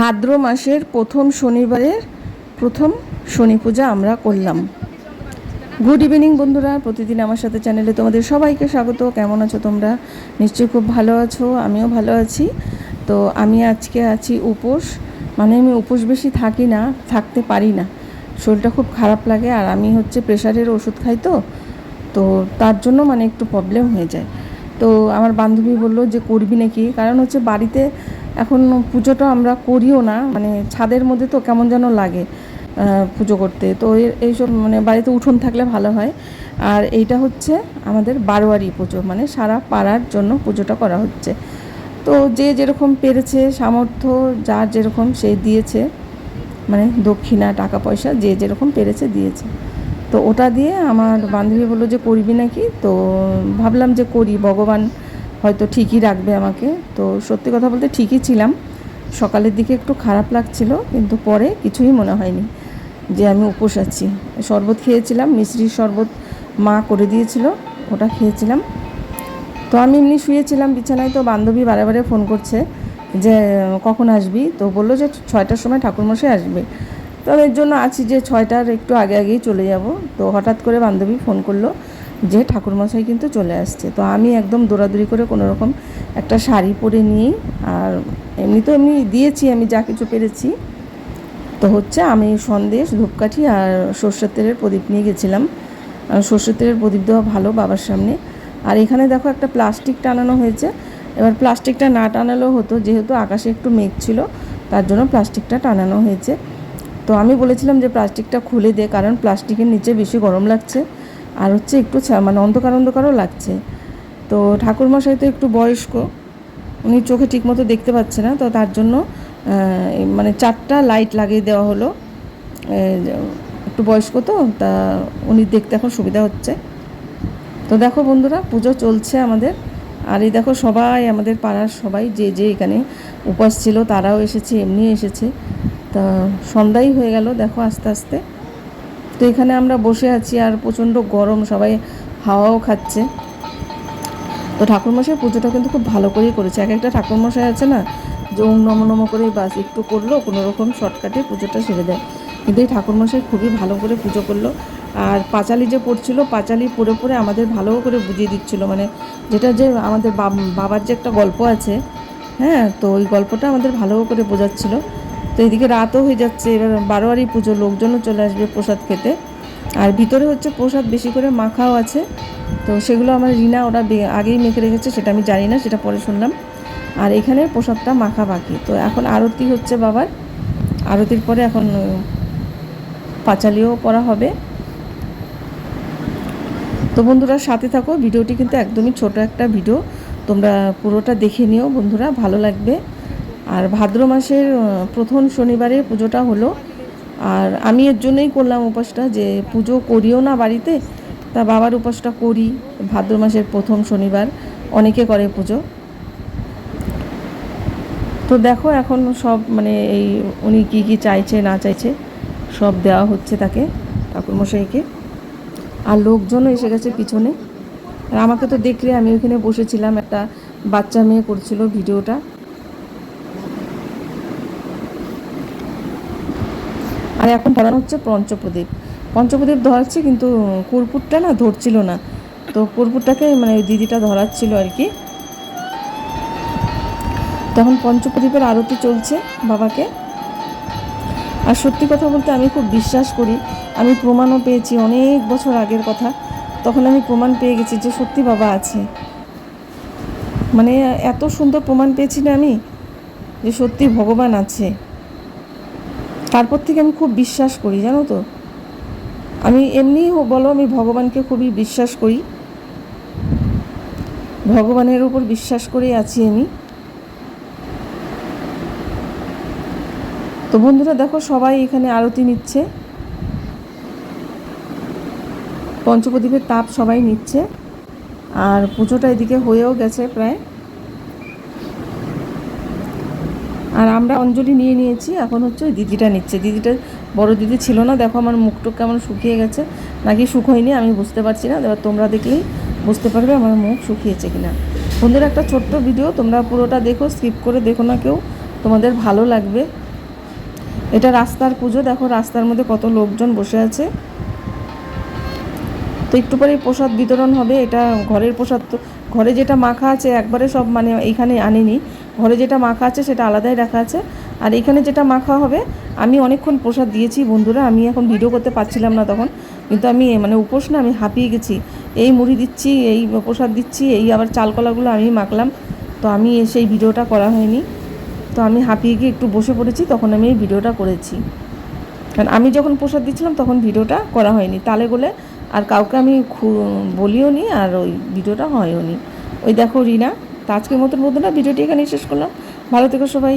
ভাদ্র মাসের প্রথম শনিবারের প্রথম শনি পূজা আমরা করলাম। গুড ইভিনিং বন্ধুরা, প্রতিদিন আমার সাথে চ্যানেলে তোমাদের সবাইকে স্বাগত। কেমন আছো তোমরা? নিশ্চয়ই খুব ভালো আছো, আমিও ভালো আছি। তো আমি আজকে আছি উপোস। মানে আমি উপোস বেশি থাকি না, থাকতে পারি না। শরীরটা খুব খারাপ লাগে আর আমি হচ্ছে প্রেশারের ওষুধ খাই তো। তো তার জন্য মানে একটু প্রবলেম হয়ে যায়। তো আমার বান্ধবী বলল যে, করবি নাকি? কারণ হচ্ছে বাড়িতে এখন পুজোটা আমরা করিও না মানে ছাদের মধ্যে তো কেমন যেন লাগে পুজো করতে। তো এইসব মানে বাড়িতে উঠোন থাকলে ভালো হয়। আর এইটা হচ্ছে আমাদের বারোয়ারি পুজো মানে সারা পাড়ার জন্য পুজোটা করা হচ্ছে। তো যে যেরকম পেরেছে, সামর্থ্য, যার যেরকম সে দিয়েছে মানে দক্ষিণা, টাকা পয়সা, যে যেরকম পেরেছে দিয়েছে। তো ওটা দিয়ে আমার বান্ধবী বলল যে, করবি নাকি? তো ভাবলাম যে করি, ভগবান হয়তো ঠিকই রাখবে আমাকে। তো সত্যি কথা বলতে ঠিকই ছিলাম। সকালের দিকে একটু খারাপ লাগছিল, কিন্তু পরে কিছুই মনে হয়নি যে আমি উপোস আছি। শরবত খেয়েছিলাম মিশ্রির শরবত মা করে দিয়েছিল, ওটা খেয়েছিলাম। তো আমি এমনি শুয়েছিলাম, বিছানায় তো বান্ধবী বারে বারে ফোন করছে যে, কখন আসবি? তো বলল যে, ছয়টার সময় ঠাকুরমশাই আসবে। তো এর জন্য আছি যে, ছয়টার একটু আগে আগেই চলে যাব। তো হঠাৎ করে বান্ধবী ফোন করল যে ঠাকুরমশাই কিন্তু চলে আসছে। তো আমি একদম দৌড়াদৌড়ি করে কোনো রকম একটা শাড়ি পরে নিই আর এমনি তো এমনি দিয়েছি, আমি যা কিছু পেরেছি। তো হচ্ছে আমি সন্দেশ, ধূপকাঠি আর সর্ষের তেলের প্রদীপ নিয়ে গেছিলাম। সর্ষের তেলের প্রদীপ দেওয়া ভালো বাবার সামনে। আর এখানে দেখো একটা প্লাস্টিক টানানো হয়েছে। এবার প্লাস্টিকটা না টানালেও হতো, যেহেতু আকাশে একটু মেঘ ছিল, তার জন্য প্লাস্টিকটা টানানো হয়েছে। তো আমি বলেছিলাম যে প্লাস্টিকটা খুলে দে, কারণ প্লাস্টিকের নিচে বেশি গরম লাগছে। আর হচ্ছে একটু মানে অন্ধকার অন্ধকারও লাগছে। তো ঠাকুরমশাই তো একটু বয়স্ক, উনি চোখে ঠিকমতো দেখতে পাচ্ছে না, তো তার জন্য মানে চারটা লাইট লাগিয়ে দেওয়া হলো। একটু বয়স্ক তো, তা উনি দেখতে এখন সুবিধা হচ্ছে। তো দেখো বন্ধুরা, পুজো চলছে আমাদের। আর এই দেখো সবাই, আমাদের পাড়ার সবাই, যে যে এখানে উপাস ছিল, তারাও এসেছে, এমনি এসেছে। তা সন্ধ্যাই হয়ে গেল, দেখো আস্তে আস্তে। তো এখানে আমরা বসে আছি আর প্রচণ্ড গরম, সবাই হাওয়াও খাচ্ছে। তো ঠাকুরমশাই পুজোটা কিন্তু খুব ভালো করেই করেছে। এক একটা ঠাকুরমশাই আছে না, যে ওম নম নম করে বাস, একটু করল, কোনো রকম শর্টকাটে পুজোটা সেরে দেয়। কিন্তু এই ঠাকুরমশাই খুবই ভালো করে পুজো করল। আর পাঁচালি যে পড়ছিল, পাঁচালি পড়ে পড়ে আমাদের ভালো করে বুঝিয়ে দিচ্ছিল। মানে যেটা যে আমাদের বাবার যে একটা গল্প আছে হ্যাঁ তো ওই গল্পটা আমাদের ভালো করে বোঝাচ্ছিল। এদিকে রাতও হয়ে যাচ্ছে, এবার বারোয়ারি পুজো লোকজনও চলে আসবে প্রসাদ খেতে। আর ভিতরে হচ্ছে প্রসাদ বেশি করে মাখাও আছে। তো সেগুলো আমার রিনা ওরা আগেই মেখে রেখেছে, সেটা আমি জানি না, সেটা পরে শুনলাম। আর এখানে প্রসাদটা মাখা বাকি। তো এখন আরতি হচ্ছে বাবার। আরতির পরে এখন পাঁচালিও পড়া হবে। তো বন্ধুরা সাথে থাকো, ভিডিওটি কিন্তু একদমই ছোট একটা ভিডিও। তোমরা পুরোটা দেখে নিও বন্ধুরা, ভালো লাগবে। আর ভাদ্র মাসের প্রথম শনিবারে পুজোটা হলো। আর আমি এর জন্যই করলাম উপাসটা যে পুজো করিও না বাড়িতে, তা বাবার উপাসটা করি ভাদ্র মাসের প্রথম শনিবার, অনেকে করে পুজো। তো দেখো এখন সব মানে এই উনি কি কি চাইছে, না চাইছে, সব দেওয়া হচ্ছে তাকে, ঠাকুরমশাইকে। আর লোকজনও এসে গেছে পিছনে। আর আমাকে তো দেখলে আমি ওইখানে বসেছিলাম, একটা বাচ্চা মেয়ে করছিল ভিডিওটা। আর এখন ধরানো হচ্ছে পঞ্চপ্রদীপ। পঞ্চপ্রদীপ ধরাচ্ছে কিন্তু কর্পূরটা না ধরছিল না। তো কর্পূরটাকে মানে দিদিটা ধরাচ্ছিল আর কি। তখন পঞ্চপ্রদীপের আরতি চলছে বাবাকে। আর সত্যি কথা বলতে আমি খুব বিশ্বাস করি। আমি প্রমাণও পেয়েছি অনেক বছর আগের কথা। তখন আমি প্রমাণ পেয়ে গেছি যে সত্যি বাবা আছে। মানে এত সুন্দর প্রমাণ পেয়েছি না আমি যে সত্যি ভগবান আছে। তারপর থেকে আমি খুব বিশ্বাস করি, জানো তো। আমি এমনিই হোক বলো আমি ভগবানকে খুবই বিশ্বাস করি। ভগবানের উপর বিশ্বাস করেই আছি আমি। তো বন্ধুরা, দেখো সবাই এখানে আরতি নিচ্ছে। পঞ্চপ্রদীপের তাপ সবাই নিচ্ছে। আর পুজোটা এদিকে হয়েও গেছে প্রায়। আর আমরা অঞ্জলি নিয়ে নিয়েছি, এখন হচ্ছে ওই দিদিটা নিচ্ছে। দিদিটা বড় দিদি ছিল না, দেখো আমার মুখটুক কেমন শুকিয়ে গেছে। নাকি শুকোয়নি, আমি বুঝতে পারছি না। এবার তোমরা দেখলেই বুঝতে পারবে আমার মুখ শুকিয়েছে কিনা। বন্ধুরা, একটা ছোট্ট ভিডিও তোমরা পুরোটা দেখো স্কিপ করে দেখো না কেউ। তোমাদের ভালো লাগবে। এটা রাস্তার পুজো, দেখো রাস্তার মধ্যে কত লোকজন বসে আছে। তো একটু পরে প্রসাদ বিতরণ হবে। এটা ঘরের প্রসাদ তো ঘরে যেটা মাখা আছে একবারে সব মানে এইখানে আনিনি। ঘরে যেটা মাখা আছে সেটা আলাদাই রাখা আছে। আর এখানে যেটা মাখা হবে, আমি অনেকক্ষণ প্রসাদ দিয়েছি বন্ধুরা, আমি এখন ভিডিও করতে পারছিলাম না তখন। কিন্তু আমি মানে উপোস না, আমি হাঁপিয়ে গেছি। এই মুড়ি দিচ্ছি, এই প্রসাদ দিচ্ছি, এই আবার চালকলাগুলো আমি মাখলাম। তো আমি সেই ভিডিওটা করা হয়নি। তো আমি হাঁপিয়ে গিয়ে একটু বসে পড়েছি, তখন আমি এই ভিডিওটা করেছি। কারণ আমি যখন প্রসাদ দিচ্ছিলাম তখন ভিডিওটা করা হয়নি। তালে গোলে আর কাউকে আমি বলিও নি আর ওই ভিডিওটা হয়ও নি। ওই দেখো রিনা, তো আজকের মতন না, ভিডিওটি এখানেই শেষ করলাম। ভালো থেকো সবাই।